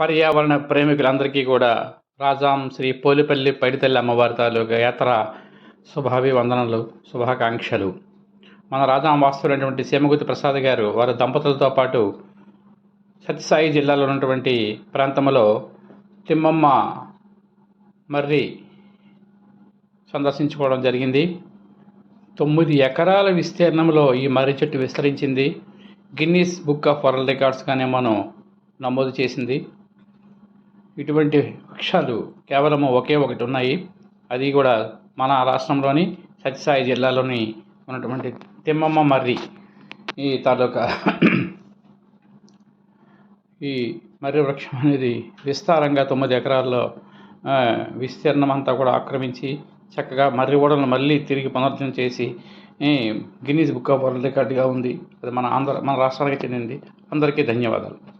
పర్యావరణ ప్రేమికులందరికీ కూడా రాజాం శ్రీ పోలిపల్లి పైడితల్లి అమ్మవారి తాలూకా యాత్ర శుభాభివందనలు శుభాకాంక్షలు. మన రాజాం వాస్తువులైనటువంటి సీమగుతి ప్రసాద్ గారు వారి దంపతులతో పాటు సత్యసాయి జిల్లాలో ఉన్నటువంటి ప్రాంతంలో తిమ్మమ్మ మర్రి సందర్శించుకోవడం జరిగింది. తొమ్మిది ఎకరాల విస్తీర్ణంలో ఈ మర్రి చెట్టు విస్తరించింది. గిన్నీస్ బుక్ ఆఫ్ వరల్డ్ రికార్డ్స్గానే మనం నమోదు చేసింది. ఇటువంటి వృక్షాలు కేవలం ఒకే ఒకటి ఉన్నాయి. అది కూడా మన రాష్ట్రంలోని సత్యసాయి జిల్లాలోని ఉన్నటువంటి తిమ్మమ్మ మర్రి ఈ తాలూకా ఈ మర్రి వృక్షం అనేది విస్తారంగా తొమ్మిది ఎకరాల్లో విస్తీర్ణం అంతా కూడా ఆక్రమించి చక్కగా మర్రి ఓడలను మళ్ళీ తిరిగి పునరుద్ధరణ చేసి గిన్నీస్ బుక్ ఆఫ్ వరల్డ్ రికార్డుగా ఉంది. అది మన ఆంధ్ర మన రాష్ట్రానికి చెందింది. అందరికీ ధన్యవాదాలు.